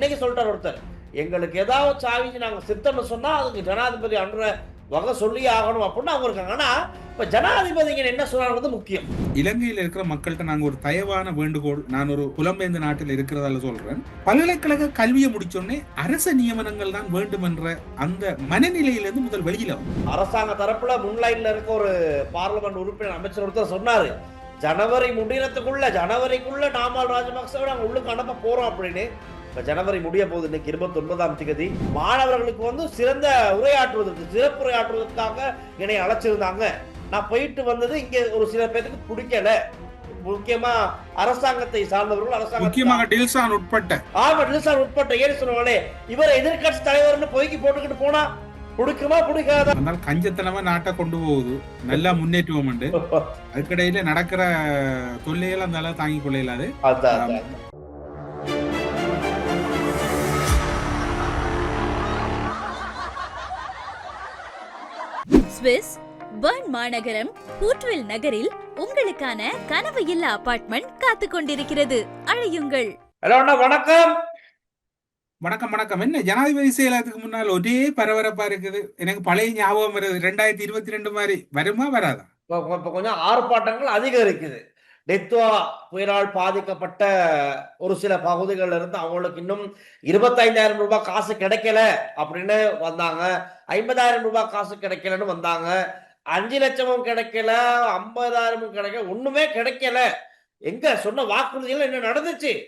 இன்னைக்கு சொல்லிட்டார் ஒருத்தர். எங்களுக்கு ஏதாவது சாவிஞ்சு நாங்க சித்தம்னு சொன்னா அதுக்கு ஜனாதிபதி அன்ற வகை சொல்லி ஆகணும் அப்படின்னு அவங்க இருக்காங்க. ஆனா இப்ப ஜனாதிபதிங்க என்ன சொன்னாங்க முக்கியம். இலங்கையில் இருக்கிற மக்கள்கிட்ட நாங்க ஒரு தயவான வேண்டுகோள் நான் ஒரு புலம்பெயர்ந்த நாட்டில் இருக்கிறதால சொல்றேன். பல்கலைக்கழக கல்வியை முடிச்சோடனே அரச நியமனங்கள் தான் வேண்டும் என்ற அந்த மனநிலையிலிருந்து முதல் வெளியில. அரசாங்க தரப்புல முன்லைன்ல இருக்க ஒரு பார்லிமெண்ட் உறுப்பினர் அமைச்சர் ஒருத்தர் சொன்னாரு. ஜனவரி முடியறதுக்குள்ள ஜனவரிக்குள்ள நாமல் ராஜபக்சவை நாங்க உள்ளுக்கு அனுப்ப போறோம் அப்படின்னு. இப்ப ஜனவரி முடிய போகுது இன்னைக்கு இருபத்தி ஒன்பதாம் தேதி மாணவர்களுக்கு வந்து சிறந்த உரையாற்றுவதற்கு சிறப்புரையாற்றுவதற்காக என்னை அழைச்சிருந்தாங்க. நான் போயிட்டு வந்தது இங்க ஒரு சில பேருக்கு பிடிக்கல. முக்கியமா அரசாங்கத்தை சார்ந்தவர்கள் அரசாங்க முக்கியமாக டில்சான் உட்பட்ட. ஆமா டில்சான் உட்பட்ட. ஏன்னு சொன்னாங்களே இவரை எதிர்க்கட்சி தலைவர்னு பொய்க்கு போட்டுக்கிட்டு போனா பிடிக்குமா பிடிக்காதா? அதனால கஞ்சத்தனமா நாட்டை கொண்டு போகுது. நல்லா முன்னேற்றுவோம் உண்டு அதுக்கிடையில நடக்கிற தொல்லைகள் அந்த அளவு தாங்கிக் கொள்ள இயலாது. ஸ்விஸ் பர்ன் மாநகரம் பூட்வில் நகரில் உங்களுக்கான கனவு இல்ல அபார்ட்மெண்ட் காத்துக் கொண்டிருக்கிறது அழையுங்கள். ஹலோ அண்ணா வணக்கம். வணக்கம் வணக்கம். என்ன ஜனாதிபதி செயலகத்துக்கு முன்னால் ஒரே பரபரப்பா இருக்குது. எனக்கு பழைய ஞாபகம் வருது. ரெண்டாயிரத்தி இருபத்தி ரெண்டு மாதிரி வருமா வராதா? கொஞ்சம் ஆர்ப்பாட்டங்கள் அதிகம் இருக்குது டெத்வா புயலால் பாதிக்கப்பட்ட ஒரு சில பகுதிகளில் இருந்து அவங்களுக்கு இன்னும் இருபத்தைந்தாயிரம் ரூபாய் காசு கிடைக்கல அப்படின்னு வந்தாங்க. ஐம்பதாயிரம் ரூபாய் காசு கிடைக்கலன்னு வந்தாங்க. அஞ்சு லட்சமும் கிடைக்கல ஐம்பதாயிரமும் கிடைக்கல ஒண்ணுமே கிடைக்கல. எங்க சொன்ன வாக்குறுதிகள் என்ன நடந்துச்சு?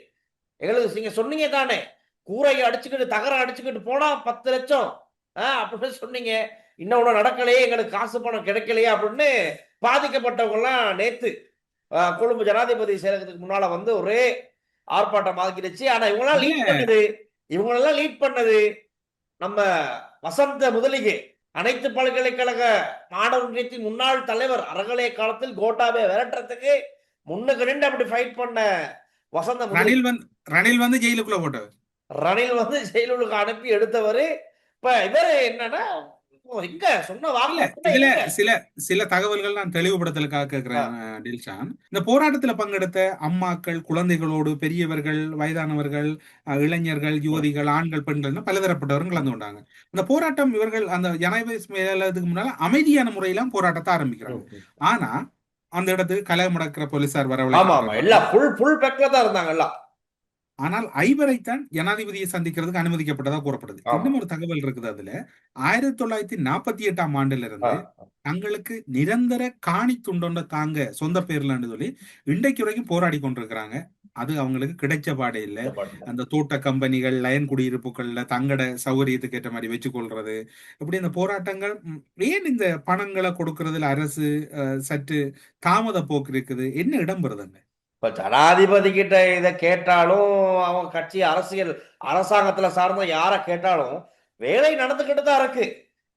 எங்களுக்கு நீங்க சொன்னீங்க தானே. கூரையை அடிச்சுக்கிட்டு தகரம் அடிச்சுக்கிட்டு போனா பத்து லட்சம். ஆஹ் அப்படின்னு சொன்னீங்க. இன்னும் நடக்கலையே எங்களுக்கு காசு பணம் கிடைக்கலையே அப்படின்னு பாதிக்கப்பட்டவங்க எல்லாம் நேத்து கொழும்பு ஜனாதிபதி செயலகத்துக்கு முன்னால வந்து ஒரே ஆர்ப்பாட்டம் ஆகிடுச்சு ஆனா இவங்களாம் லீட் பண்ணது இவங்களெல்லாம் லீட் பண்ணது நம்ம வசந்த முதலிகை. அனைத்து பல்கலைக்கழக மாணவர் ஒன்றியத்தின் முன்னாள் தலைவர் அறகலைய காலத்தில் கோட்டாபே விரட்டுறதுக்கு முன்னுக்கு நின்று அப்படி ஃபைட் பண்ண வசந்த ரணில் வந்து ரணில் வந்து ஜெயிலுக்குள்ள போட்டவர் ரணில் வந்து ஜெயிலுக்கு அனுப்பி எடுத்தவர். இப்ப இவர் என்னன்னா எங்க? சில சில தகவல்கள் நான் தெளிவுபடுத்தலுக்காக கேட்கிறேன் அஹ், டில்ஷான். இந்த போராட்டத்துல பங்கெடுத்த அம்மாக்கள் குழந்தைகளோடு பெரியவர்கள் வயதானவர்கள் இளைஞர்கள் யுவதிகள் ஆண்கள் பெண்கள் பலதரப்பட்டவர்கள் கலந்து கொண்டாங்க. இந்த போராட்டம் இவர்கள் அந்த ஜனாதிபதி மேலதுக்கு முன்னால அமைதியான முறையில போராட்டத்தை ஆரம்பிக்கிறாங்க. ஆனா அந்த இடத்துக்கு கலகம் நடக்கிற போலீசார் வரவழைக்கிறாங்க எல்லாம் ஃபுல் ஃபுல் பேக்ல தான் இருந்தாங்க எல்லாம். ஆனால் ஐவரைத்தான் ஜனாதிபதியை சந்திக்கிறதுக்கு அனுமதிக்கப்பட்டதா கூறப்படுது. இன்னும் ஒரு தகவல் இருக்குது அதுல. ஆயிரத்தி தொள்ளாயிரத்தி நாற்பத்தி எட்டாம் ஆண்டுல இருந்து தங்களுக்கு நிரந்தர காணி துண்டொண்ட தாங்க சொந்த பேர்லன்னு சொல்லி இன்றைக்கு வரைக்கும் போராடி கொண்டிருக்கிறாங்க. அது அவங்களுக்கு கிடைச்ச பாடே இல்ல. அந்த தோட்ட கம்பெனிகள் லயன் குடியிருப்புகள்ல தங்கட சௌகரியத்துக்கு ஏற்ற மாதிரி வச்சு கொள்றது. இப்படி இந்த போராட்டங்கள் ஏன் இந்த பணங்களை கொடுக்கறதுல அரசு சற்று தாமத போக்கு இருக்குது? என்ன இடம் வருதுங்க இப்ப ஜனாதிபதி கிட்ட இதை கேட்டாலும் அவங்க கட்சி அரசியல் அரசாங்கத்துல சார்ந்த யார கேட்டாலும் வேலை நடந்துகிட்டு தான் இருக்கு.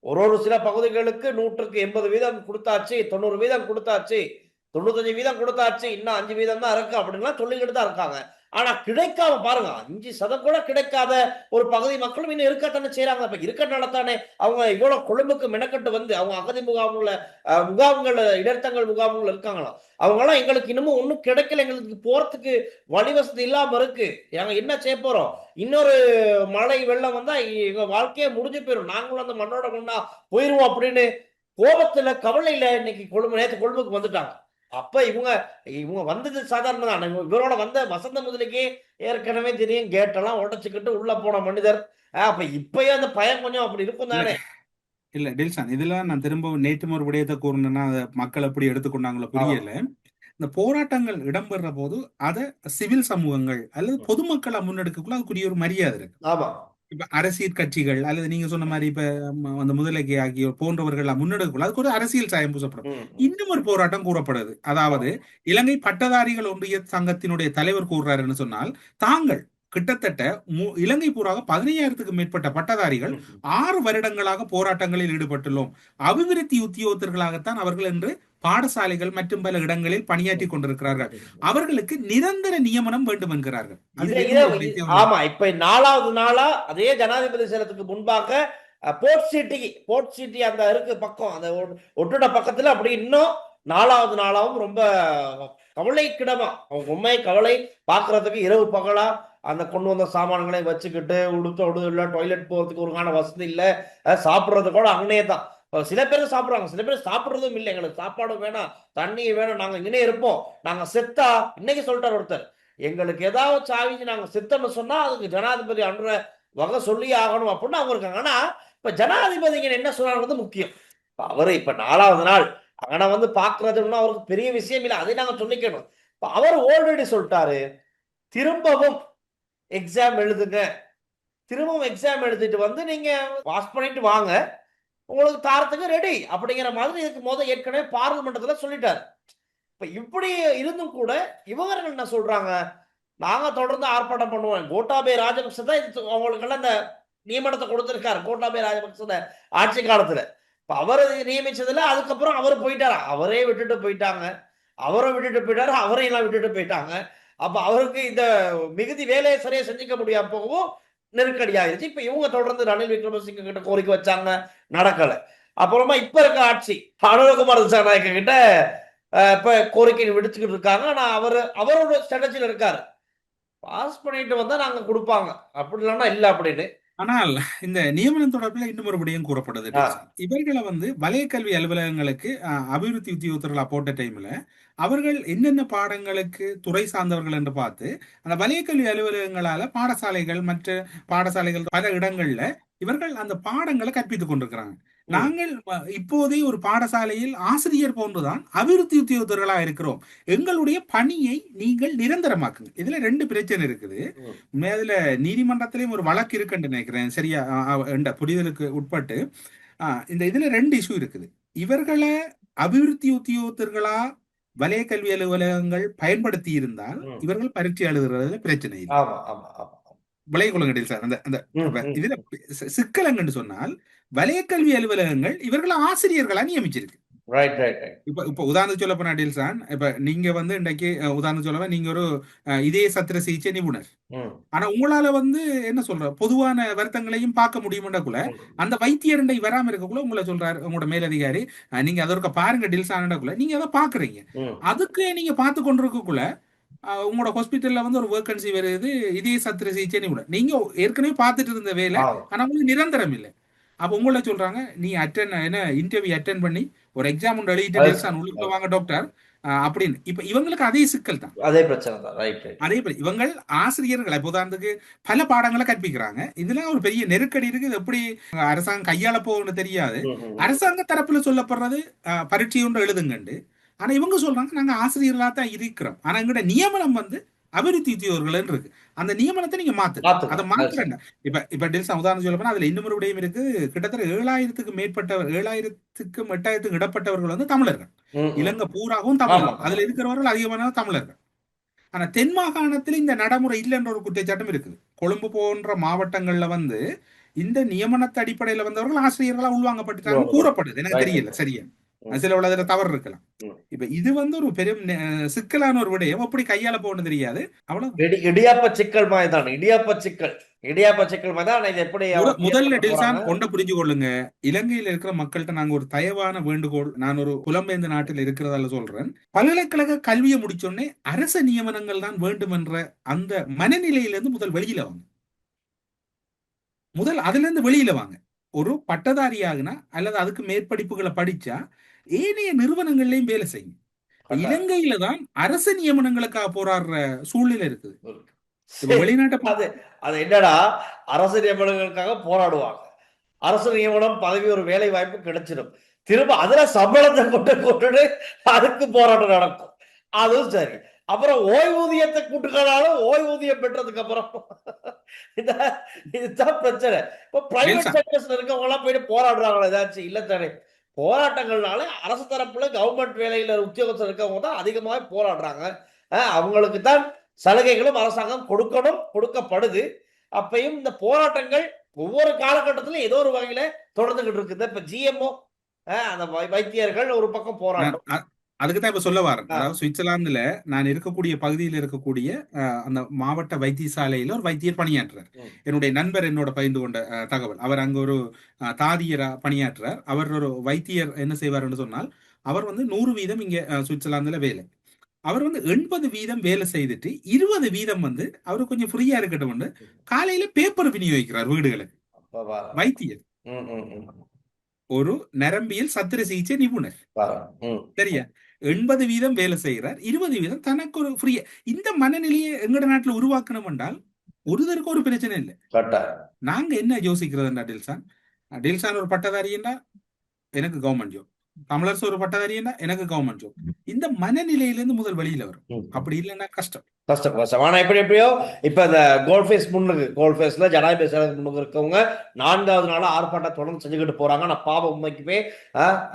ஒரு ஒரு சில பகுதிகளுக்கு நூற்றுக்கு எண்பது வீதம் கொடுத்தாச்சு தொண்ணூறு வீதம் கொடுத்தாச்சு தொண்ணூத்தஞ்சு வீதம் கொடுத்தாச்சு இன்னும் அஞ்சு வீதம் தான் இருக்கு அப்படின்லாம் சொல்லிக்கிட்டு தான் இருக்காங்க. ஆனா கிடைக்காம பாருங்க அஞ்சு சதம் கூட கிடைக்காத ஒரு பகுதி மக்களும் இன்னும் இருக்கத்தானே செய்யறாங்க அப்ப இருக்கனால தானே அவங்க இவ்வளவு கொழும்புக்கு மெனக்கட்டு வந்து அவங்க அகதி முகாம்ல முகாம்கள் இடர்த்தங்கள் முகாம்கள் இருக்காங்களாம் அவங்க எல்லாம் எங்களுக்கு இன்னமும் ஒன்றும் கிடைக்கல. எங்களுக்கு போறதுக்கு வழிவசதி இல்லாம இருக்கு. நாங்க என்ன செய்ய போறோம்? இன்னொரு மழை வெள்ளம் வந்தா எங்க வாழ்க்கையே முடிஞ்சு போயிடும் நாங்களும் அந்த மண்ணோட மண்ணா போயிருவோம் அப்படின்னு கோபத்துல கவலையில இன்னைக்கு கொழும்பு நேற்று கொழும்புக்கு வந்துட்டாங்க. அப்ப இவங்க இவங்க வந்தது சாதாரண தான் இவரோட வந்த வசந்த முதலுக்கே ஏற்கனவே தெரியும் கேட்டெல்லாம் உடைச்சுக்கிட்டு உள்ள போன மனிதர். அப்ப இப்பயே அந்த பயம் கொஞ்சம் அப்படி இருக்கும் தானே இல்ல டில்ஷான் இதுல நான் திரும்பவும் நேற்று ஒரு விடயத்தை கூறணும்னா மக்கள் எப்படி எடுத்துக்கொண்டாங்களோ புரியல. இந்த போராட்டங்கள் இடம்பெற போது அத சிவில் சமூகங்கள் அல்லது பொதுமக்களை முன்னெடுக்கக்குள்ள அதுக்குரிய ஒரு மரியாதை இருக்கு. ஆமா. இப்ப அரசியல் கட்சிகள் அல்லது நீங்க சொன்ன மாதிரி இப்ப அந்த முதலகை ஆகியோர் போன்றவர்கள் முன்னெடுக்கக்குள்ள அதுக்கு ஒரு அரசியல் சாயம் பூசப்படும். இன்னும் ஒரு போராட்டம் கூறப்படுது. அதாவது இலங்கை பட்டதாரிகள் ஒன்றிய சங்கத்தினுடைய தலைவர் கூறுறாருன்னு சொன்னால் தாங்கள் கிட்டத்தட்ட இலங்கை பூராக பதினையாயிரத்துக்கு மேற்பட்ட பட்டதாரிகள் ஆறு வருடங்களாக போராட்டங்களில் ஈடுபட்டுள்ளோம். அபிவிருத்தி உத்தியோகத்தர்களாகத்தான் அவர்கள் என்று பாடசாலைகள் மற்றும் பல இடங்களில் பணியாற்றி கொண்டிருக்கிறார்கள். அவர்களுக்கு நிரந்தர நியமனம் வேண்டும் என்கிறார்கள்? ஆமா இப்ப நாலாவது நாளா அதே ஜனாதிபதி சேலத்துக்கு முன்பாக போர்ட் சிட்டி போர்ட் சிட்டி அந்த இருக்கு பக்கம் அந்த ஒட்டுட பக்கத்துல அப்படி இன்னும் நாலாவது நாளாவும் ரொம்ப கவலைக்கிடமா. அவங்க உண்மை கவலை பாக்குறதுக்கு இரவு பகலா அந்த கொண்டு வந்த சாமான்களை வச்சுக்கிட்டு உடுத்த உடு இல்லை டாய்லெட் போகிறதுக்கு ஒருங்கான வசதி இல்லை. சாப்பிட்றது கூட அங்கனே தான். சில பேர் சாப்பிட்றாங்க. சில பேர் சாப்பிட்றதும் இல்லை. எங்களுக்கு சாப்பாடும் வேணாம் தண்ணியும் வேணும். நாங்கள் இங்கே இருப்போம். நாங்கள் செத்தா இன்னைக்கு சொல்லிட்டார் ஒருத்தர். எங்களுக்கு ஏதாவது சாவிச்சு நாங்கள் செத்தோம்னு சொன்னால் அதுக்கு ஜனாதிபதி அன்ற வகை சொல்லி ஆகணும் அப்படின்னு அவங்க இருக்காங்க. ஆனால் இப்போ ஜனாதிபதிங்க என்ன சொல்றாங்க முக்கியம். இப்போ அவர் இப்போ நாலாவது நாள் ஆனால் வந்து பார்க்கறதுன்னா அவருக்கு பெரிய விஷயம் இல்லை. அதை நாங்கள் சொல்லிக்கணும். இப்போ அவர் ஆல்ரெடி சொல்லிட்டாரு திரும்பவும் எக்ஸாம் எழுதுங்க. திரும்பவும் எக்ஸாம் எழுதிட்டு வந்து நீங்க பாஸ் பண்ணிட்டு வாங்க. உங்களுக்கு தாரத்துக்கு ரெடி அப்படிங்கிற மாதிரி இதுக்கு முத ஏற்கனவே பார்லிமெண்ட்ல சொல்லிட்டாரு. இப்ப இப்படி இருந்தும் கூட இவங்க என்ன சொல்றாங்க? நாங்க தொடர்ந்து ஆர்ப்பாட்டம் பண்ணுவோம். கோட்டாபே ராஜபக்ச தான் இது அவங்களுக்கெல்லாம் இந்த நியமனத்தை கொடுத்திருக்காரு. கோட்டாபே ராஜபக்ச ஆட்சி காலத்துல. இப்ப அவர் நியமிச்சதுல அதுக்கப்புறம் அவர் போயிட்டாரா? அவரே விட்டுட்டு போயிட்டாங்க. அவரை விட்டுட்டு போயிட்டாரு. அவரையும் எல்லாம் விட்டுட்டு போயிட்டாங்க. அப்ப அவருக்கு இந்த மிகுதி வேலையை சரியா செஞ்சுக்க முடியாம போகவும் நெருக்கடி ஆயிடுச்சு இப்ப இவங்க தொடர்ந்து ரணில் விக்ரமசிங்க கிட்ட கோரிக்கை வச்சாங்க நடக்கல. அப்புறமா இப்ப இருக்க ஆட்சி அனுரகுமார் திசாநாயக்க கிட்ட இப்ப கோரிக்கை விடுத்துக்கிட்டு இருக்காங்க. ஆனா அவர் அவரோட ஸ்ட்ராட்டஜில இருக்காரு. பாஸ் பண்ணிட்டு வந்தா நாங்க கொடுப்பாங்க. அப்படி இல்லைன்னா இல்லை அப்படின்னு. ஆனால் இந்த நியமனம் தொடர்பில் இன்னும் ஒரு விடயம் கூறப்படுது. இவர்களை வந்து வலய கல்வி அலுவலகங்களுக்கு அஹ், அபிவிருத்தி உத்தியோகத்தர்களா போட்ட டைம்ல அவர்கள் என்னென்ன பாடங்களுக்கு துறை சார்ந்தவர்கள் என்று பார்த்து அந்த வலய கல்வி அலுவலகங்களால பாடசாலைகள் மற்ற பாடசாலைகள் பல இடங்கள்ல இவர்கள் அந்த பாடங்களை கற்பித்துக் கொண்டிருக்கிறாங்க நாங்கள் இப்போதே ஒரு பாடசாலையில் ஆசிரியர் போன்றுதான் அபிவிருத்தி உத்தியோகத்தர்களா இருக்கிறோம். எங்களுடைய பணியை நீங்கள் நிரந்தரமாக்குங்க. இதுல ரெண்டு பிரச்சனை இருக்குது. மேல நீதிமன்றத்திலையும் ஒரு வழக்கு இருக்குன்னு நினைக்கிறேன். சரியா என்ற புரிதலுக்கு உட்பட்டு. இந்த இதுல ரெண்டு இஷ்யூ இருக்குது. இவர்களை அபிவிருத்தி உத்தியோகத்தர்களா வலய கல்வி அலுவலகங்கள் பயன்படுத்தி இருந்தால். இவர்கள் பரீட்சை எழுதுறதுல பிரச்சனை இல்லை. ஆமா ஆமா ஆமா விளைய கொள்ளுங்கடில் சார். அந்த அந்த. இதுல சி- சிக்கல் என்னன்னு சொன்னால் வலய கல்வி அலுவலகங்கள் இவர்களை ஆசிரியர்களா நியமிச்சிருக்கு. இப்ப இப்ப உதாரணம் சொல்ல போனா சார் இப்ப நீங்க வந்து இன்றைக்கு அஹ், உதாரணம் சொல்ல நீங்க ஒரு இதய சத்திர சிகிச்சை நிபுணர். ஆனா உங்களால வந்து என்ன சொல்ற பொதுவான வருத்தங்களையும் பார்க்க முடியுமெண்டக்குள்ள அந்த வைத்தியரண்டை வராம இருக்கக்குள்ள உங்களை சொல்றாரு உங்களோட மேலதிகாரி. நீங்க அதற்க பாருங்க டில்சானக்குள்ள நீங்க அதை பாக்குறீங்க. அதுக்கு நீங்க பார்த்து கொண்டிருக்கக்குள்ள உங்களோட ஹாஸ்பிட்டல்ல வந்து ஒரு வேகன்சி வருது இதய சத்திர சிகிச்சை நிபுணர். நீங்க ஏற்கனவே பார்த்துட்டு இருந்த வேலை ஆனா உங்களுக்கு நிரந்தரம் இல்லை. அப்ப உங்களை சொல்றாங்க நீ அட்டன் என்ன இன்டர்வியூ அட்டன் பண்ணி ஒரு எக்ஸாம் ஒன்று எழுதிட்டு உள்ளுக்குள்ள வாங்க டாக்டர் அப்படின்னு. இப்ப இவங்களுக்கு அதே சிக்கல் தான். அதே பிரச்சனை தான். ரைட் அதே போல இவங்கள் ஆசிரியர்கள் உதாரணத்துக்கு பல பாடங்களை கற்பிக்கிறாங்க. இதுல ஒரு பெரிய நெருக்கடி இருக்கு இது எப்படி அரசாங்கம் கையாள போகும்னு தெரியாது. அரசாங்க தரப்புல சொல்லப்படுறது பரீட்சை ஒன்று எழுதுங்கண்டு. ஆனா இவங்க சொல்றாங்க நாங்க ஆசிரியர்களா தான் இருக்கிறோம். ஆனா எங்களோட நியமனம் வந்து அபிவிருத்தி உத்தியோகர்கள் இருக்கு அந்த நியமனத்தை நீங்க மாத்து. அதை மாத்துறேன் இப்ப இப்ப டில்சா உதாரணம் சொல்ல போனா அதுல இன்னும் ஒரு விடயம் இருக்கு கிட்டத்தட்ட ஏழாயிரத்துக்கு மேற்பட்டவர் ஏழாயிரத்துக்கும் எட்டாயிரத்துக்கும் இடப்பட்டவர்கள் வந்து தமிழர்கள். இலங்கை பூராவும் தமிழர்கள். அதுல இருக்கிறவர்கள் அதிகமான தமிழர்கள் ஆனா தென் மாகாணத்துல இந்த நடைமுறை இல்லைன்ற ஒரு குற்றச்சாட்டும் இருக்குது கொழும்பு போன்ற மாவட்டங்கள்ல வந்து இந்த நியமனத்து அடிப்படையில வந்தவர்கள் ஆசிரியர்களா உள்வாங்கப்பட்டுட்டாங்க உள்வாங்க. கூறப்படுது எனக்கு. தெரியல சரியா. சில உள்ளதுல தவறு இருக்கலாம். இப்ப இது வந்து ஒரு பெரும் சிக்கலான ஒரு விடயம். எப்படி கையாள போகணும் தெரியாது. அவ்வளவு. இடி இடியாப்ப சிக்கல் மாதிரி தான். இடியாப்ப சிக்கல். இடியாப்ப சிக்கல் மாதிரி எப்படி முதல்ல டில்சான்? ஒன்றை புரிஞ்சு கொள்ளுங்க. இலங்கையில இருக்கிற மக்கள்கிட்ட நாங்க ஒரு தயவான வேண்டுகோள் நான் ஒரு புலம்பெயர்ந்த நாட்டில் இருக்கிறதால சொல்றேன். பல்கலைக்கழக கல்வியை முடிச்சோடனே அரச நியமனங்கள் தான் வேண்டும் என்ற அந்த மனநிலையிலிருந்து முதல் வெளியில வாங்க. முதல் அதுல இருந்து வெளியில வாங்க. ஒரு பட்டதாரி ஆகுனா அல்லது அதுக்கு மேற்படிப்புகளை படிச்சா ஏனைய நிறுவனங்கள்லயும் வேலை செய்யும் இலங்கையில தான் அரசு நியமனங்களுக்காக போராடுற சூழ்நிலை இருக்குது. வெளிநாட்டை அது அது என்னடா? அரசு நியமனங்களுக்காக போராடுவாங்க. அரசு நியமனம் பதவி ஒரு வேலை வாய்ப்பு கிடைச்சிடும். திரும்ப அதுல சம்பளத்தை கொண்டு கொண்டுட்டு அதுக்கு போராட்டம் நடக்கும். அதுவும் சரி. அப்புறம் ஓய்வூதியத்தை கூட்டுக்கனாலும் ஓய்வூதியம் பெற்றதுக்கு அப்புறம். இதுதான் பிரச்சனை. இப்ப பிரைவேட். செக்டர்ஸ்ல இருக்கவங்க எல்லாம் போயிட்டு போராடுறாங்களா ஏதாச்சும் இல்ல தானே? போராட்டங்கள்னால அரசு தரப்புல கவர்மெண்ட் வேலையில உத்தியோகத்தில் இருக்கவங்க தான் அதிகமாக போராடுறாங்க. அவங்களுக்கு தான் சலுகைகளும் அரசாங்கம் கொடுக்கணும் கொடுக்கப்படுது. அப்பயும் இந்த போராட்டங்கள் ஒவ்வொரு காலகட்டத்திலும் ஏதோ ஒரு வகையில தொடர்ந்துகிட்டு இருக்குது. இப்ப ஜிஎம்ஓ அந்த வைத்தியர்கள் ஒரு பக்கம் போராட்டம் அதுக்கு தான் இப்ப சொல்ல வரேன். அதாவது சுவிட்சர்லாந்துல நான் இருக்கக்கூடிய பகுதியில் இருக்கக்கூடிய அந்த மாவட்ட வைத்தியசாலையில ஒரு வைத்தியர் பணியாற்றுறார். என்னுடைய நண்பர் என்னோட பகிர்ந்து கொண்ட தகவல் அவர் அங்க ஒரு தாதியரா பணியாற்றுறார் அவர் ஒரு வைத்தியர் என்ன செய்வார்னு சொன்னால் அவர் வந்து நூறு வீதம் இங்க சுவிட்சர்லாந்துல வேலை அவர் வந்து எண்பது வீதம் வேலை செய்துட்டு இருபது வீதம் வந்து அவர் கொஞ்சம் ஃப்ரீயா இருக்கட்டும் காலையில பேப்பர் விநியோகிக்கிறார் வீடுகளுக்கு. வைத்தியர். ஒரு நரம்பியல் சத்திர சிகிச்சை நிபுணர். சரியா எண்பது வீதம் வேலை செய்கிறார் இருபது வீதம் தனக்கு ஒரு ஃப்ரீயா இந்த மனநிலையை எங்கட நாட்டுல உருவாக்கணும் என்றால் ஒருதருக்கு ஒரு பிரச்சனை இல்லை. நாங்க என்ன யோசிக்கிறதுண்டா டில்சான் டில்சான் ஒரு பட்டதாரின்னா எனக்கு கவர்மெண்ட் ஜாப் தமிழரசு ஒரு பட்டதாரின்னா எனக்கு கவர்மெண்ட் ஜாப் இந்த மனநிலையிலிருந்து முதல் வெளியில வரும். அப்படி இல்லைன்னா கஷ்டம். கஷ்டம் கஷ்டம் ஆனா எப்படி எப்படியோ? இப்ப இந்த கோல் ஃபேஸ் முன்னுக்கு கோல் ஃபேஸ்ல ஜனாதிபதி செயலகத்துக்கு முன்னுக்கு இருக்கவங்க நான்காவது நாளா ஆர்ப்பாட்டம் தொடர்ந்து செஞ்சுக்கிட்டு போறாங்க. ஆனா பாவம் உண்மைக்குமே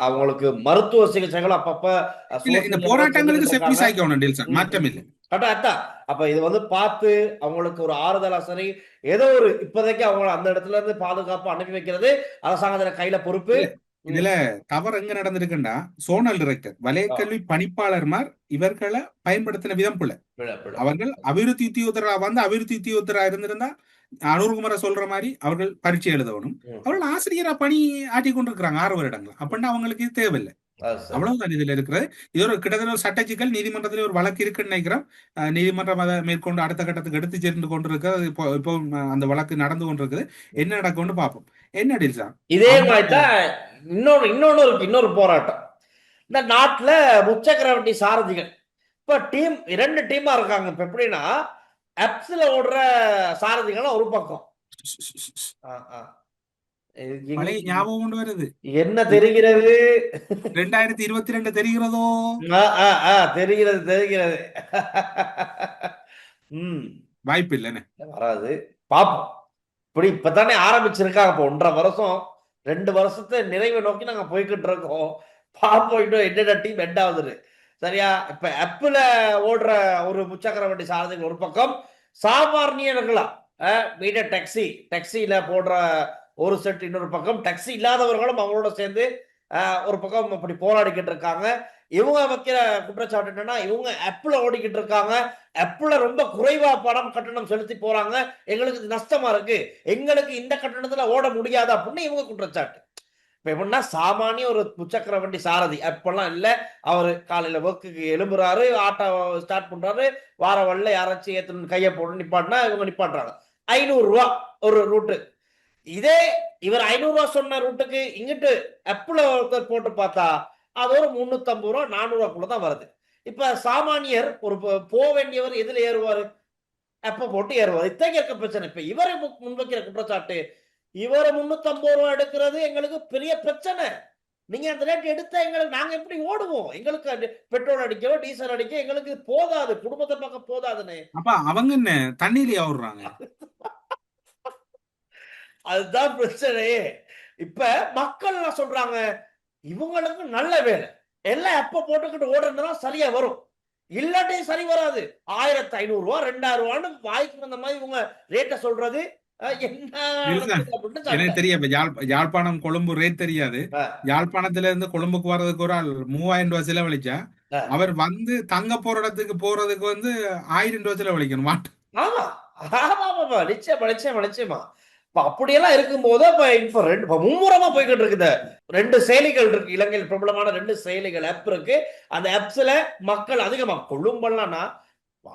அவங்களுக்கு மருத்துவ சிகிச்சைகள் அப்பப்ப இந்த போராட்டங்களுக்கு இருக்காங்க. சாய்க்கணும். மாற்றம் இல்லை. கரெக்டா அதான். அப்ப இது வந்து பார்த்து அவங்களுக்கு ஒரு ஆறுதலா சரி ஏதோ ஒரு இப்போதைக்கு அவங்கள அந்த இடத்துல இருந்து பாதுகாப்பு அனுப்பி வைக்கிறது அரசாங்கத்துல கையில பொறுப்பு. இதுல தவறு எங்க நடந்திருக்குன்னா சோனல் டைரக்டர் வலயக்கல்வி பணிப்பாளர்மார் இவர்களை பயன்படுத்தின விதம் பிழை. அவர்கள் அபிவிருத்தி உத்தியோகத்தரா வந்து அபிவிருத்தி உத்தியோகத்தரா இருந்திருந்தா அனுர்குமார சொல்ற மாதிரி அவர்கள் பரீட்சை எழுதணும். அவர்கள் ஆசிரியரா பணி ஆட்டி கொண்டிருக்கிறாங்க ஆறு வருடங்கள்? அப்படின்னா அவங்களுக்கு இது தேவையில்லை. அவ்வளவுதான் இதுல இருக்கிறது. இது ஒரு கிட்டத்தட்ட ஒரு சட்ட சிக்கல் நீதிமன்றத்தில் ஒரு வழக்கு இருக்குன்னு நினைக்கிறோம். நீதிமன்றம் அதை மேற்கொண்டு அடுத்த கட்டத்துக்கு எடுத்து சென்று கொண்டிருக்கிறது. இப்போ இப்போ அந்த வழக்கு நடந்து கொண்டிருக்குது. என்ன நடக்கும்னு பார்ப்போம். என்ன டில்சா இதே. மாதிரி தான் இன்னொரு இன்னொன்னு இருக்கு இன்னொரு போராட்டம். இந்த நாட்டுல முச்சக்கர வண்டி சாரதிகள். இப்ப டீம் இரண்டு டீமா இருக்காங்க. இப்ப எப்படின்னா அப்ஸ்ல ஓடுற சாரதிகள் ஒரு பக்கம். ஞாபகம் கொண்டு வருது. என்ன தெரிகிறது? ரெண்டாயிரத்தி இருபத்தி ரெண்டு தெரிகிறதோ? தெரிகிறது தெரிகிறது. ம். வாய்ப்பு இல்லைன்னு வராது. பாப்போம். இப்படி இப்பதானே ஆரம்பிச்சிருக்காங்க. இப்போ ஒன்றரை வருஷம் ரெண்டு வருஷத்தை நிறைவை நோக்கி நாங்க போய்கிட்டு இருக்கோம். பாப்போம் இன்னும் என்னென்ன டீம் எண்ட் ஆகுது சரியா? இப்ப ஆப்பிள ஓடுற ஒரு முச்சக்கர வண்டி சாரதிகள் ஒரு பக்கம். சாமானியர்களா? மீட டாக்ஸி டாக்ஸியில போடுற ஒரு செட் இன்னொரு பக்கம். டாக்ஸி இல்லாதவர்களும் அவங்களோட சேர்ந்து ஒரு பக்கம் அப்படி போராடிக்கிட்டு இருக்காங்க. இவங்க வைக்கிற குற்றச்சாட்டு என்னன்னா இவங்க ஆப்பிள ஓடிக்கிட்டு இருக்காங்க. ஆப்பிள ரொம்ப குறைவா பணம் கட்டணம் செலுத்தி போறாங்க. எங்களுக்கு நஷ்டமா இருக்கு. எங்களுக்கு இந்த கட்டணத்துல ஓட முடியாது அப்படின்னு இவங்க குற்றச்சாட்டு. இப்ப எப்படின்னா சாமானிய ஒரு முச்சக்கர வண்டி சாரதி. அப்பெல்லாம் இல்லை. அவர் காலையில ஒர்க்குக்கு எழும்புறாரு ஆட்டோ ஸ்டார்ட் பண்றாரு. வார வரல யாராச்சும் ஏத்தணும் கையை போட்டு நிப்பாட்டினா இவங்க நிப்பாட்டுறாங்க. ஐநூறு ரூபா ஒரு ரூட்டு இதே இவர் ஐநூறு ரூபா சொன்ன ரூட்டுக்கு இங்கிட்டு அப்புல ஒருத்தர் போட்டு பார்த்தா அது ஒரு ஐம்பது ரூபா நானூறு ரூபாக்குள்ள தான் வருது. இப்ப சாமானியர் ஒரு ப- போக வேண்டியவர் எதுல ஏறுவாரு? அப்ப போட்டு ஏறுவார். இத்தகைய இருக்க பிரச்சனை. இப்ப இவரை முன்வைக்கிற குற்றச்சாட்டு இவரை முன்னூத்தி ஐம்பது ரூபா எடுக்கிறது எங்களுக்கு பெரிய பிரச்சனை. நீங்க அந்த ரேட் எடுத்தா எங்களுக்கு நாங்க எப்படி ஓடுவோம்? எங்களுக்கு பெட்ரோல் அடிக்கவோ டீசல் அடிக்க எங்களுக்கு போதாது. குடும்பத்தை பார்க்க போதாதுன்னு. அப்ப அவங்க என்ன? தண்ணியிலேயே அதுதான் பிரச்சனையே. இப்ப மக்கள் என்ன சொல்றாங்க? இவங்களுக்கு நல்ல வேலை. எல்லாம் எப்ப போட்டுக்கிட்டு ஓடுறதுனா சரியா வரும். இல்லாட்டி சரி வராது. ஆயிரத்தி ஐநூறு ரூபா ரெண்டாயிரம் ரூபான்னு வாய்க்கு வந்த மாதிரி இவங்க ரேட்டை சொல்றது. எனக்கு யாழ் யாழ்ப்பாணம் கொழும்பு ரேட் தெரியாது. யாழ்ப்பாணத்துல இருந்து கொழும்புக்கு வர்றதுக்கு ஒரு ஆள் மூவாயிரம் ரூபாய் செலவழிச்சா. அவர் வந்து தங்க போற இடத்துக்கு போறதுக்கு வந்து ஆயிரம் ரூபாய் செலவழிக்கணும் மாட்டு ஆமா. ஆமா ஆமா நிச்சயமா நிச்சயமா நிச்சயமா. இப்போ அப்படியெல்லாம் இருக்கும்போது இப்போ இப்போ ரெண்டு இப்போ மும்முரமாக போய்கிட்டு இருக்குது. ரெண்டு செயலிகள் இருக்கு. இலங்கையில் பிரபலமான ரெண்டு செயலிகள் ஆப் இருக்கு. அந்த ஆப்ஸில் மக்கள் அதிகமாக கொழும்பெல்லாம்னா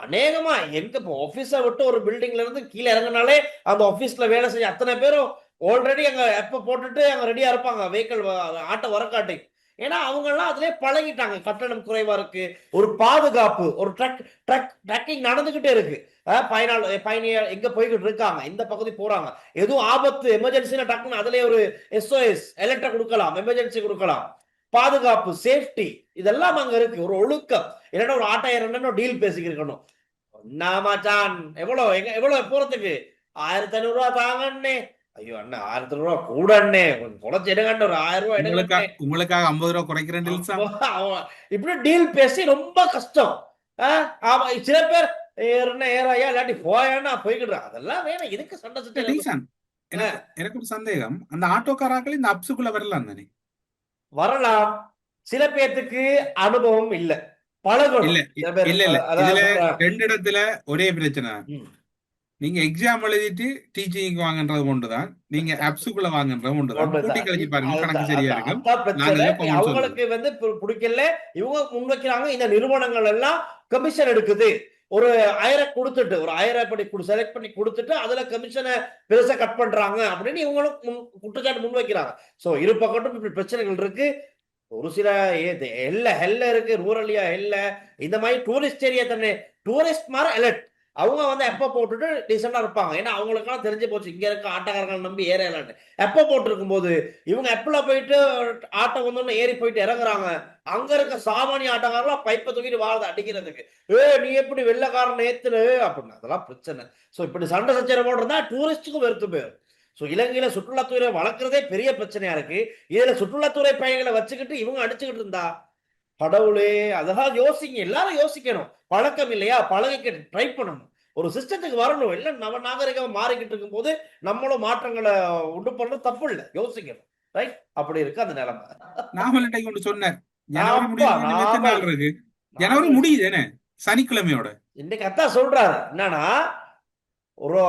அநேகமா எங்க இப்போ ஆஃபீஸை விட்டு ஒரு பில்டிங்ல இருந்து கீழே இறங்குனாலே அந்த ஆஃபீஸ்ல வேலை செய்ய அத்தனை பேரும் ஆல்ரெடி அங்க எப்ப போட்டுட்டு அங்க ரெடியா இருப்பாங்க. வெஹிக்கிள் ஆட்டை வரக்காட்டி. ஏன்னா அவங்க எல்லாம் அதுலயே பழகிட்டாங்க. கட்டணம் குறைவா இருக்கு. ஒரு பாதுகாப்பு ஒரு ட்ரக் ட்ரக் ட்ரக்கிங் நடந்துகிட்டே இருக்கு. அஹ் பயனாளர் பயணியர் எங்க போய்கிட்டு இருக்காங்க? இந்த பகுதி போறாங்க. எதுவும் ஆபத்து எமர்ஜென்சினா டக்குன்னு அதுலயே ஒரு எஸ்ஓஎஸ் எலக்ட்ரா கொடுக்கலாம். எமர்ஜென்சி கொடுக்கலாம். பாதுகாப்பு சேஃப்டி இதெல்லாம் அங்க இருக்கு. ஒரு ஒழுக்கம். இல்லைன்னா ஒரு ஆட்டாயிரம் டீல் பேசிக்கிருக்கணும். என்ன மச்சான் எவ்வளவு எங்க எவ்வளவு போறதுக்கு? ஆயிரத்தி ஐநூறு ரூபா ஐயோ அண்ணா ஆயிரத்தி ரூபா கூட அண்ணே. கொஞ்சம் குறைச்சு எடுங்கண்ணே ஒரு ஆயிரம் ரூபாய் உங்களுக்காக உங்களுக்காக ஐம்பது ரூபா குறைக்கிறேன் இப்படி டீல் பேசி ரொம்ப கஷ்டம். ஆமா சில பேர் ஏறுனா ஏறாயா இல்லாட்டி போயான்னா போய்கிடுறான் அதெல்லாம் வேணும். எதுக்கு சண்டை சட்டை எனக்கு ஒரு சந்தேகம். அந்த ஆட்டோக்காராக்கள் இந்த அப்சுக்குள்ள வரலாம் தானே வரலாம். சில பேர்த்துக்கு அனுபவம் இல்ல. பழகணும். இல்ல இல்ல இல்ல. இதுல. ரெண்டு இடத்துல ஒரே பிரச்சனை. நீங்க எக்ஸாம் எழுதிட்டு டீச்சிங் வாங்கன்றது ஒன்றுதான். நீங்க ஆப்ஸுக்குள்ள வாங்கன்றது ஒன்றுதான். கூட்டி கழிச்சு பாருங்க கணக்கு சரியா இருக்கும். அவங்களுக்கு வந்து பிடிக்கல. இவங்க முன்வைக்கிறாங்க இந்த நிறுவனங்கள் எல்லாம் கமிஷன் எடுக்குது. ஒரு ஆயிரம் கொடுத்துட்டு ஒரு ஆயிரம் படி செலக்ட் பண்ணி கொடுத்துட்டு அதுல கமிஷனை பெருசா கட் பண்றாங்க அப்படின்னு இவங்களும் முன் குற்றச்சாட்டு முன்வைக்கிறாங்க. சோ இரு பக்கட்டும் இப்படி பிரச்சனைகள் இருக்கு. ஒரு சில எல்ல ஹெல்ல இருக்கு. ரூரலியா ஹெல்ல இந்த மாதிரி டூரிஸ்ட் ஏரியா தானே டூரிஸ்ட் மாதிரி அலர்ட் அவங்க வந்து எப்போ போட்டுட்டு டீசெண்டாக இருப்பாங்க. ஏன்னா அவங்களுக்கெல்லாம் தெரிஞ்சு போச்சு. இங்கே இருக்க ஆட்டக்காரர்கள் நம்பி ஏறலான்னு. எப்போ போட்டிருக்கும் போது இவங்க எப்பல போயிட்டு ஆட்டம் வந்தோன்னு ஏறி போயிட்டு இறங்குறாங்க. அங்க இருக்க சாமானிய ஆட்டக்காரெல்லாம் பைப்பை தூக்கிட்டு வாழ்ந்து அடிக்கிறதுக்கு. ஏ நீ எப்படி வெள்ளக்காரன் ஏத்துரு அப்படின்னு. அதெல்லாம் பிரச்சனை. ஸோ இப்படி சண்டை சச்சரவோடு இருந்தா டூரிஸ்ட்டுக்கும் வெறுத்து போயிடும் ஸோ இலங்கையில சுற்றுலாத்துறை வளர்க்குறதே பெரிய பிரச்சனையா இருக்கு. இதுல சுற்றுலாத்துறை பயணிகளை வச்சுக்கிட்டு இவங்க அடிச்சுக்கிட்டு இருந்தா கடவுளே அதெல்லாம் யோசிங்க. எல்லாரும் யோசிக்கணும். பழக்கம் இல்லையா? பழகிக்க ட்ரை பண்ணணும். ஒரு சிஸ்டத்துக்கு வரணும். எல்லாம் நவ நாகரிகம் மாறிக்கிட்டு இருக்கும் போது நம்மளும் மாற்றங்களை உண்டு பண்றது தப்பு இல்லை. யோசிக்கணும். ரைட் அப்படி இருக்கு அந்த நிலைமை. ஒன்று சொன்னார். ஜனவரி முடியுது என்ன? சனிக்கிழமையோட. இன்னைக்கு அதான் சொல்றாரு. என்னன்னா ஒரு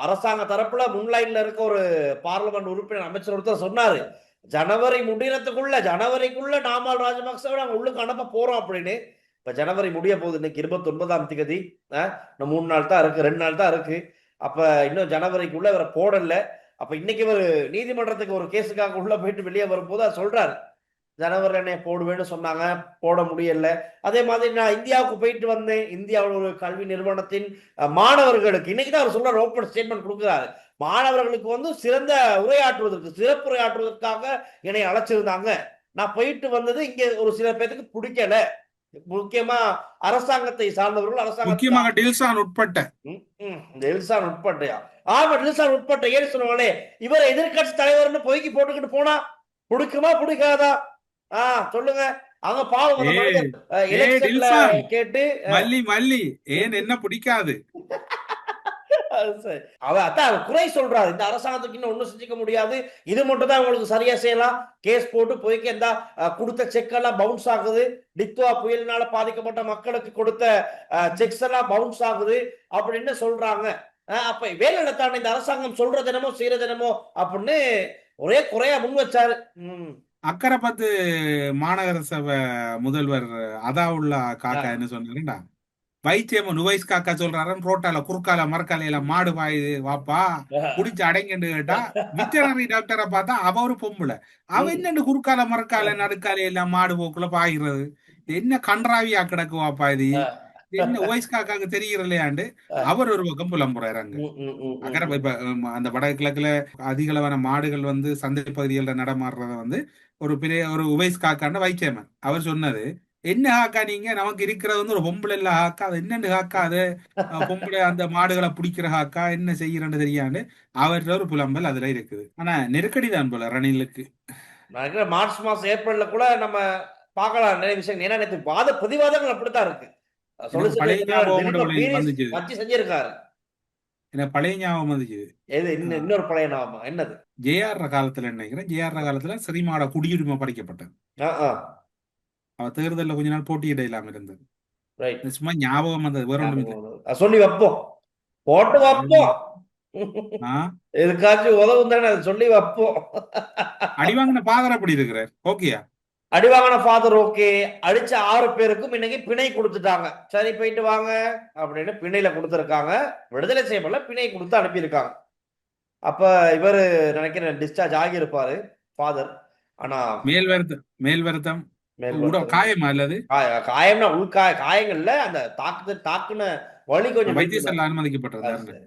அரசாங்க தரப்புல முன்லைன்ல இருக்க ஒரு பார்லிமெண்ட் உறுப்பினர் அமைச்சர் ஒருத்தர் சொன்னாரு. ஜனவரி முடியறதுக்குள்ள ஜனவரிக்குள்ள நாமல் ராஜபக்சவை நாங்கள் உள்ளுக்கு அனுப்ப போறோம் அப்படின்னு. இப்ப ஜனவரி முடிய போகுது இன்னைக்கு இருபத்தி ஒன்பதாம் தேதி இன்னும் மூணு நாள் தான் இருக்கு ரெண்டு நாள் தான் இருக்கு. அப்ப இன்னும் ஜனவரிக்குள்ள இவரை போடல. அப்ப இன்னைக்கு இவர் நீதிமன்றத்துக்கு ஒரு கேஸுக்காக உள்ள போயிட்டு வெளியே வரும்போது அது சொல்றாரு. ஜனவரி என்னை போடுவேன்னு சொன்னாங்க. போட முடியல. அதே மாதிரி நான் இந்தியாவுக்கு போயிட்டு வந்தேன். இந்தியாவில் ஒரு கல்வி நிறுவனத்தின் மாணவர்களுக்கு. இன்னைக்கு தான் அவர் சொல்ற ஓப்பன் ஸ்டேட்மெண்ட் கொடுக்குறாரு. மாணவர்களுக்கு வந்து சிறந்த உரையாற்றுவதற்கு சிறப்புரையாற்றுவதற்காக என்னை அழைச்சிருந்தாங்க. நான் போயிட்டு வந்தது இங்க ஒரு சில பேருக்கு பிடிக்கல. முக்கியமா அரசாங்கத்தை சார்ந்தவர்கள் அரசாங்கத்தை முக்கியமாக டில்சான் உட்பட்ட. எல்சான் உட்பட்டையா ஆமா எல்சான் உட்பட்ட. ஏன் சொன்னாலே இவர் எதிர்க்கட்சி தலைவர்னு பொய்க்கு போட்டுக்கிட்டு போனா பிடிக்குமா பிடிக்காதா? ஆ சொல்லுங்க. அவங்க பாவம். கேட்டு மல்லி மல்லி ஏன் என்ன பிடிக்காது? அதான் குறை சொல்றாரு இந்த அரசாங்கத்துக்கு இன்னும் ஒண்ணும் செஞ்சுக்க முடியாது. இது மட்டும் தான் உங்களுக்கு சரியா செய்யலாம். கேஸ் போட்டு போய்க்கு எந்த அஹ், கொடுத்த செக் எல்லாம் பவுன்ஸ் ஆகுது. டித்வா புயலினால பாதிக்கப்பட்ட மக்களுக்கு கொடுத்த செக்ஸ் எல்லாம் பவுன்ஸ் ஆகுது அப்படின்னு சொல்றாங்க. அப்ப வேலை நடத்தான இந்த அரசாங்கம் சொல்ற தினமோ செய்யற தினமோ அப்படின்னு ஒரே குறையா முன் வச்சாரு. அக்கரைப்பத்து மாநகர சபை முதல்வர் அதாவுல்லா காக்கா என்ன சொன்னாருண்டா? வைத்தியம் நுவைஸ் காக்கா சொல்றாரு ரோட்டால குறுக்கால மரக்காலையில மாடு பாயுது வாப்பா குடிச்சு அடைங்கன்னு கேட்டா வெட்டனரி டாக்டரை பார்த்தா அவ ஒரு பொம்பளை. அவ. என்னண்டு குறுக்கால மரக்கால நடுக்கால எல்லாம் மாடு போக்குல பாய்கிறது என்ன கன்றாவியா கிடக்கு வாப்பா இது என்ன உவைஸ் காக்காக்கு தெரிகிறலையாண்டு அவர் ஒரு பக்கம் புலம்புறாங்க. அக்கறை இப்ப அந்த வடகிழக்குல அதிகளவான மாடுகள் வந்து சந்தை பகுதிகளில் நடமாடுறத வந்து ஒரு பெரிய ஒரு உவைஸ் காக்காண்ட வைத்தியமன் அவர் சொன்னது என்ன ஹாக்கா நீங்க? நமக்கு இருக்கிறது வந்து ஒரு பொம்பளை இல்ல ஹாக்கா அது என்னன்னு ஹாக்கா அது பொம்பளை அந்த மாடுகளை பிடிக்கிற ஹாக்கா என்ன செய்யறன்னு தெரியாண்டு அவர்கிட்ட ஒரு புலம்பல் அதுல இருக்குது. ஆனா நெருக்கடி தான் போல ரணிலுக்கு. மார்ச் மாசம் ஏப்ரல்ல கூட நம்ம பார்க்கலாம். நிறைய விஷயங்கள். ஏன்னா நேற்று வாத பிரதிவாதங்கள் அப்படித்தான் இருக்கு. பழைய ஞாபகம் வந்துச்சு. வச்சு செஞ்சிருக்காரு. எனக்கு பழைய ஞாபகம் வந்துச்சு. எது? இன்னும் இன்னொரு பழைய என்னது? ஜேஆர் காலத்துல நினைக்கிறேன்? ஜேஆர் காலத்துல சிறிமாட குடியுரிமை பறிக்கப்பட்டது. அவ தேர்தல்ல கொஞ்ச நாள் போட்டியிட இல்லாம இருந்தது. சும்மா ஞாபகம் வந்தது. வேற இல்லை. சொல்லி வைப்போம். போட்டு வைப்போம்? எதுக்காச்சும் உதவும் தானே சொல்லி வைப்போம். அடி வாங்கின பாதர் அப்படி இருக்கிறார் ஓகேயா? அடிவாங்கின ஃபாதர் ஓகே அடிச்ச ஆறு பேருக்கும் இன்னைக்கு பிணை கொடுத்துட்டாங்க. சரி போயிட்டு வாங்க அப்படின்னு பிணையில கொடுத்துருக்காங்க. விடுதலை செய்யப்படல பிணை கொடுத்து அனுப்பியிருக்காங்க. அப்ப இவர் நினைக்கிறேன் டிஸ்சார்ஜ் ஆகியிருப்பாரு ஃபாதர் ஆனா மேல் வருத்தம் மேல் வருத்தம் காயமா அல்லது காய- காயம்னா உள்காய காயங்கள்ல அந்த தாக்கு தாக்குன வலி கொஞ்சம் வைத்தியசாலை. அனுமதிக்கப்பட்டிருந்தார்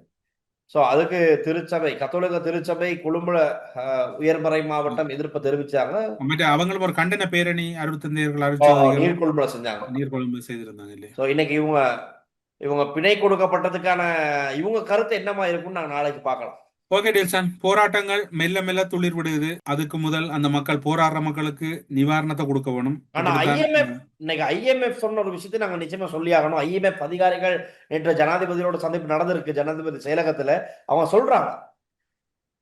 சோ அதுக்கு திருச்சபை கத்தோலிக்க திருச்சபை கொழும்புல உயர்மறை மாவட்டம் எதிர்ப்பு தெரிவிச்சாங்க. அவங்களும் ஒரு கண்டன பேரணி அறுபத்தந்தையர்கள் ஆ, அறுபத்தி நீர்கொழும்புல செஞ்சாங்க. நீர்கொழும்பு செய்திருந்தாங்க இல்லையா? சோ இன்னைக்கு இவங்க இவங்க பிணை கொடுக்கப்பட்டதுக்கான இவங்க கருத்து என்னமா இருக்கும்னு நாங்க நாளைக்கு பார்க்கலாம். ஓகே டில்சன். போராட்டங்கள் மெல்ல மெல்ல துளிர் விடுது. அதுக்கு முதல் அந்த மக்கள் போராடுற மக்களுக்கு நிவாரணத்தை கொடுக்க வேணும். ஆனா IMF இன்னைக்கு ஐஎம்எஃப் சொன்ன ஒரு விஷயத்தை நாங்க நிச்சயமா சொல்லி ஆகணும். ஐஎம்எஃப் அதிகாரிகள் நேற்று ஜனாதிபதியோட சந்திப்பு நடந்திருக்கு. ஜனாதிபதி செயலகத்துல அவங்க சொல்றாங்க.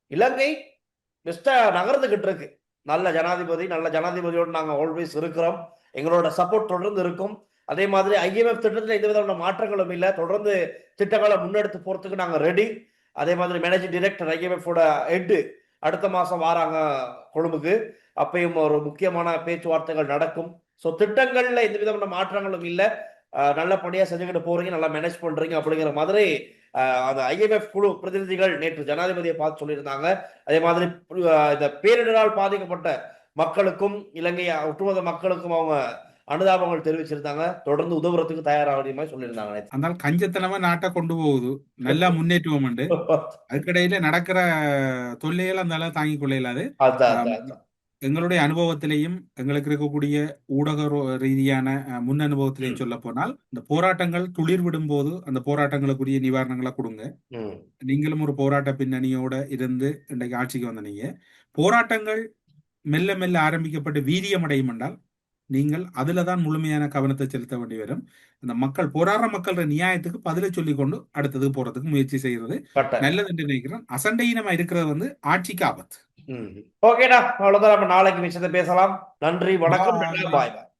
இலங்கை பெஸ்டா நகர்ந்துகிட்டு இருக்கு. நல்ல ஜனாதிபதி நல்ல ஜனாதிபதியோடு நாங்க ஆல்வேஸ் இருக்கிறோம். எங்களோட சப்போர்ட் தொடர்ந்து இருக்கும். அதே மாதிரி ஐஎம்எஃப் திட்டத்தில் எந்த விதமான மாற்றங்களும் இல்லை. தொடர்ந்து திட்டங்களை முன்னெடுத்து போறதுக்கு நாங்க ரெடி அதே மாதிரி மேனேஜிங் டிரெக்டர் ஐஎம்எஃபோட ஹெட்டு அடுத்த மாதம் வாராங்க கொழும்புக்கு. அப்பயும் ஒரு முக்கியமான பேச்சுவார்த்தைகள் நடக்கும். ஸோ திட்டங்களில் எந்த விதமான மாற்றங்களும் இல்லை. நல்லபடியாக செஞ்சுக்கிட்டு போறீங்க நல்லா மேனேஜ் பண்றீங்க அப்படிங்கிற மாதிரி அந்த ஐஎம்எஃப் குழு பிரதிநிதிகள் நேற்று ஜனாதிபதியை பார்த்து சொல்லியிருந்தாங்க. அதே மாதிரி இந்த பேரிடரால் பாதிக்கப்பட்ட மக்களுக்கும் இலங்கை ஒட்டுமொத்த மக்களுக்கும் அவங்க அனுதாபங்கள் தெரிவிச்சிருந்தாங்க. தொடர்ந்து உதவுறதுக்கு தயாராகிற மாதிரி சொல்லியிருந்தாங்க. அதனால கஞ்சத்தனமா நாட்டை கொண்டு போகுது. நல்லா முன்னேற்றுவோம் உண்டு. அதுக்கிடையில நடக்கிற தொல்லைகள் அந்த அளவு தாங்கிக் கொள்ள. எங்களுடைய அனுபவத்திலையும் எங்களுக்கு இருக்கக்கூடிய ஊடக ரீதியான முன் அனுபவத்திலையும் சொல்ல போனால் இந்த போராட்டங்கள் துளிர் விடும்போது அந்த போராட்டங்களுக்குரிய நிவாரணங்களை கொடுங்க. நீங்களும் ஒரு போராட்ட பின்னணியோட இருந்து இன்றைக்கு ஆட்சிக்கு வந்த நீங்க. போராட்டங்கள் மெல்ல மெல்ல ஆரம்பிக்கப்பட்டு வீரியமடையும் என்றால் நீங்கள் அதுல தான் முழுமையான கவனத்தை செலுத்த வேண்டி வரும். அந்த மக்கள் போராடுற மக்களோட நியாயத்துக்கு பதிலை சொல்லிக் கொண்டு அடுத்ததுக்கு போறதுக்கு முயற்சி செய்யறது. நல்லது என்று நினைக்கிறேன். அசண்டையினமா இருக்கிறது வந்து ஆட்சிக்கு ஆபத்து. ஓகேடா. அவ்வளவுதான். நம்ம நாளைக்கு விஷயத்தை பேசலாம். நன்றி. வணக்கம். பாய். பாய்.